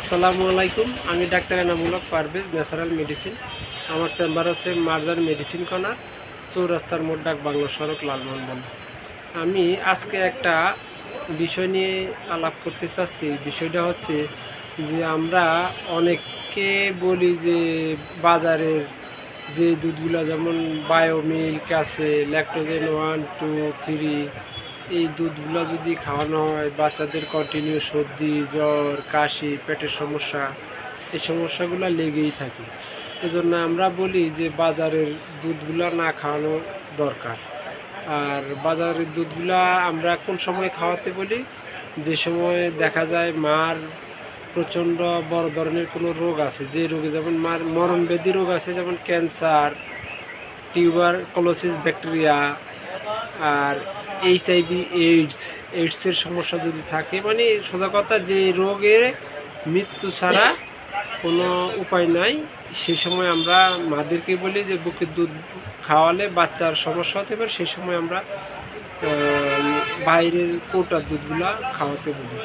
আসসালামু আলাইকুম। আমি ডাক্তার এনামূলক, পারভেজ ন্যাচারাল মেডিসিন। আমার চেম্বার হচ্ছে মার্জার মেডিসিন কর্নার, চৌরাস্তার মোড়, ডাক বাংলা সড়ক, লালমোহন আমি আজকে একটা বিষয় নিয়ে আলাপ করতে চাচ্ছি। বিষয়টা হচ্ছে যে আমরা অনেককে বলি যে বাজারের যে দুধগুলো যেমন বায়োমিল্ক আছে ল্যাকটোজেন ওয়ান টু থ্রি এই দুধগুলো যদি খাওয়ানো হয়, বাচ্চাদের কন্টিনিউ সর্দি, জ্বর, কাশি, পেটের সমস্যা, এই সমস্যাগুলো লেগেই থাকে। এজন্য আমরা বলি যে বাজারের দুধগুলো না খাওয়ানো দরকার। আর বাজারের দুধগুলা আমরা কোন সময় খাওয়াতে বলি? যে সময় দেখা যায় মার প্রচণ্ড বড় ধরনের কোনো রোগ আছে, যে রোগে যেমন মার মরণব্যাধি রোগ আছে, যেমন ক্যান্সার, টিউবার, কলোসিস, ব্যাকটেরিয়া, আর এইচআইভি এইডস এইডসের সমস্যা যদি থাকে মানে সোজা কথা যে রোগে মৃত্যু ছাড়া কোনো উপায় নাই। সেই সময় আমরা মাদেরকে বলি যে বুকের দুধ খাওয়ালে বাচ্চার সমস্যা হতে পারে সেই সময় আমরা বাইরের কোটার দুধগুলা খাওয়াতে বলি।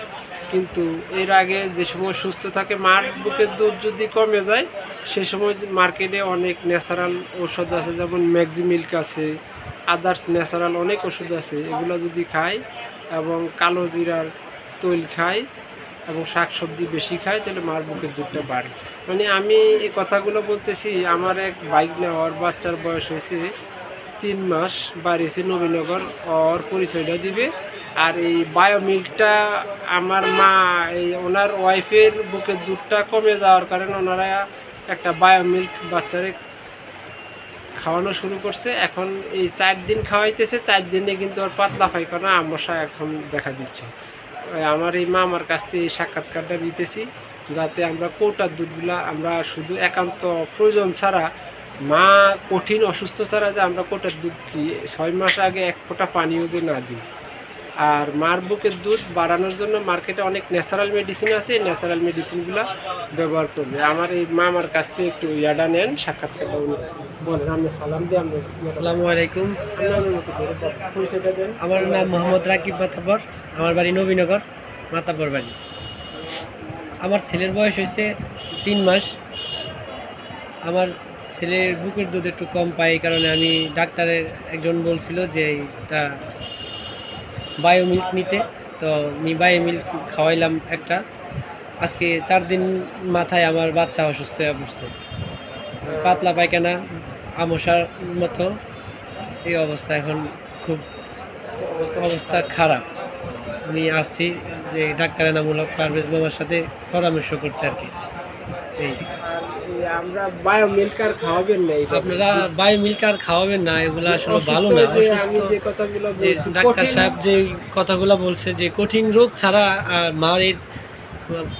কিন্তু এর আগে যে সময় সুস্থ থাকে, মার বুকের দুধ যদি কমে যায়, সে সময় মার্কেটে অনেক ন্যাচারাল ওষুধ আছে, যেমন ম্যাগজি মিল্ক আছে আদার্স ন্যাচারাল অনেক ওষুধ আছে, এগুলো যদি খায় এবং কালো জিরার তৈল খায় এবং শাকসবজি বেশি খায় তাহলে মার বুকের দুধটা বাড়ে। মানে আমি এই কথাগুলো বলতেছি, আমার এক বাইক নেওয়ার বাচ্চার বয়স হয়েছে তিন মাস বাড়িয়েছে নবীনগর, ওর পরিচয়টা দিবে। আর এই বায়োমিল্কটা আমার মা, এই ওনার ওয়াইফের বুকের দুধটা কমে যাওয়ার কারণে ওনারা একটা বায়োমিল্ক বাচ্চারে খাওয়ানো শুরু করছে। এখন এই চার দিন খাওয়াইতেছে, চার দিনে কিন্তু ওর পাতলা পায়খানা আমশা এখন দেখা দিচ্ছে। আমার এই মা আমার কাছ থেকে এই সাক্ষাৎকারটা নিতেছি, যাতে আমরা কৌটার দুধগুলা আমরা শুধু একান্ত প্রয়োজন ছাড়া, মা কঠিন অসুস্থ ছাড়া যে আমরা কোটার দুধ কি, ছয় মাস আগে এক ফোঁটা পানিও যে না দিই। আর মার বুকের দুধ বাড়ানোর জন্য মার্কেটে অনেক ন্যাচারাল মেডিসিন আছে এই ন্যাচারাল মেডিসিনগুলো ব্যবহার করবে। আমার এই মা আমার কাছ থেকে একটু ইয়াডা নেন সাক্ষাৎকারটা উনি বলেন আমি সালাম দিই আমরা আসসালামু আলাইকুম। আমার নাম মোহাম্মদ রাকিব মাতাবর আমার বাড়ি নবীনগর মাতাবর বাড়ি। আমার ছেলের বয়স হয়েছে তিন মাস। আমার ছেলের বুকের দুধ একটু কম পাই এই কারণে আমি ডাক্তারের একজন বলছিল যে এটা বায়ো মিল্ক নিতে। তো আমি বায়ো মিল্ক খাওয়াইলাম একটা। আজকে চার দিন মাথায় আমার বাচ্চা অসুস্থ হয়ে পড়ছে। পাতলা পায়খানা আমশার মতো। এই অবস্থা এখন খুব অবস্থা খারাপ। আমি আসছি যে ডাক্তার এনামূলক পারভেজ মামার সাথে পরামর্শ করতে আর কি। এই। আমরা বায়ো মিল্ক আর খাওয়াবেন না আপনারা বায়ো মিল্ক আর খাওয়াবেন না এগুলো আসলে ভালো না যে আমি যে কথাগুলো বলছি, ডাক্তার সাহেব যে কথাগুলো বলছে যে কঠিন রোগ ছাড়া আর মায়ের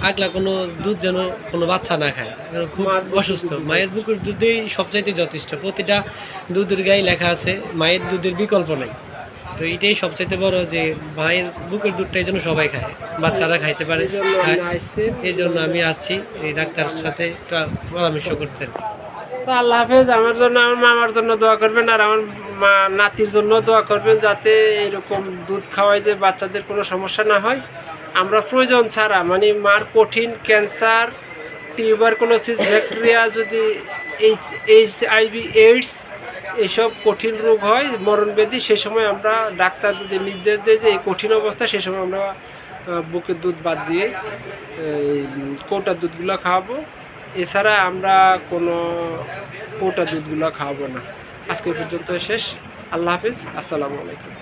আগলা কোনো দুধ যেন কোনো বাচ্চা না খায় খুব অসুস্থ। মায়ের বুকের দুধেই সবচাইতে যথেষ্ট প্রতিটা দুধের গায়ে লেখা আছে মায়ের দুধের বিকল্প নাই। তো এটাই সবচাইতে বড় যে মায়ের বুকের দুধটাই যেন সবাই খায়, বাচ্চারা খাইতে পারে এই জন্য। এই জন্য আমি আসছি, এই ডাক্তারের সাথে পরামর্শ করতে তো আল্লাহ হাফেজ, আমার জন্য আমার মামার জন্য দোয়া করবেন আর আমার মা নাতির জন্য দোয়া করবেন যাতে এরকম দুধ খাওয়ায় যে বাচ্চাদের কোনো সমস্যা না হয় আমরা প্রয়োজন ছাড়া মানে মার কঠিন ক্যান্সার টিউবারকুলোসিস ব্যাকটেরিয়া যদি H H I V AIDS এইসব কঠিন রোগ হয়, মরণ মরণব্যাধি সে সময় আমরা ডাক্তার যদি নির্দেশ দেয় যে এই কঠিন অবস্থা, সে সময় আমরা বুকের দুধ বাদ দিয়ে কৌটার দুধগুলো খাওয়াবো। এছাড়া আমরা কোনো কৌটা দুধগুলো খাওয়াবো না। আজকে পর্যন্ত শেষ। আল্লাহ হাফিজ। আসসালামু আলাইকুম।